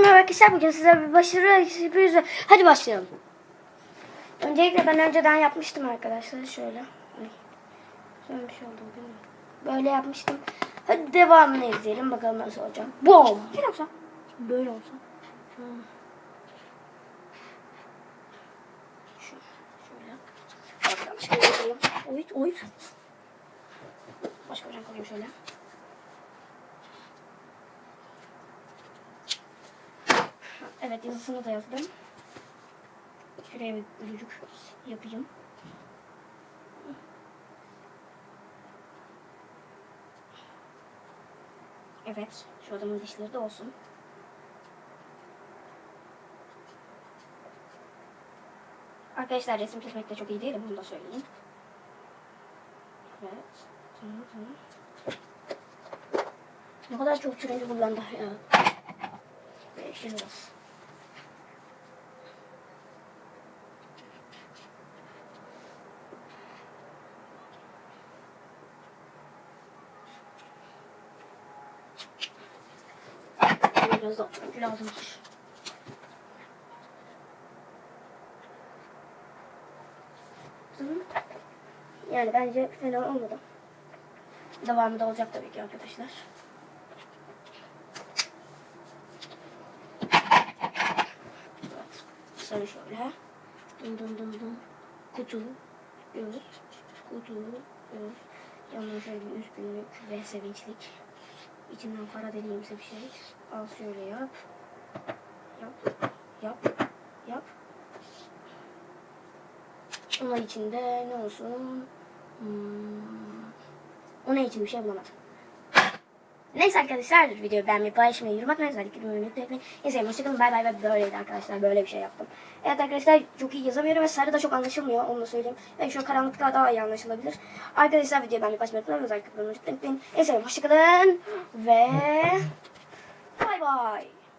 merhaba arkadaşlar. Bugün size bir başarı sürpriz ve- Hadi başlayalım. Öncelikle ben önceden yapmıştım arkadaşlar. Şöyle. Şöyle bir şey oldu değil mi? Böyle yapmıştım. Hadi devamını izleyelim. Bakalım nasıl olacak. Boom. Şöyle olsa. Böyle olsa. Hmm. Şöyle. Bakalım. Şey koyayım. Oy oy. Başka bir şey koyayım şöyle. Evet yazısını da yazdım. Şuraya bir gülücük yapayım. Evet, şu adamın dişleri de olsun. Arkadaşlar resim çizmekte çok iyi değilim, bunu da söyleyeyim. Evet, tamam tamam. Ne kadar çok turuncu kullandı ya. Beş yıl olsun. Biraz da lazımdır. Yani bence fena olmadı. Devamı da olacak tabii ki arkadaşlar. Sarı şöyle. Dın dın dın dın. Kutu. Göz. Kutu. Göz. Yanına şöyle bir üzgünlük ve sevinçlik. İçinden kara deliğimsi bir şey. Al şöyle yap. Yap. Yap. Yap. Onun içinde ne olsun? Hmm. Onun için bir şey bulamadım. Neyse arkadaşlar videoyu beğenmeyi, paylaşmayı, yorum atmayı, özellikle yorum unutmayın. Neyse hoşçakalın bay bay ve böyleydi arkadaşlar böyle bir şey yaptım. Evet arkadaşlar çok iyi yazamıyorum ve sarı da çok anlaşılmıyor onu da söyleyeyim. Ve şu an karanlıkta daha iyi anlaşılabilir. Arkadaşlar videoyu beğenmeyi, paylaşmayı unutmayın, özellikle yorum unutmayın. Neyse hoşçakalın ve bay bay.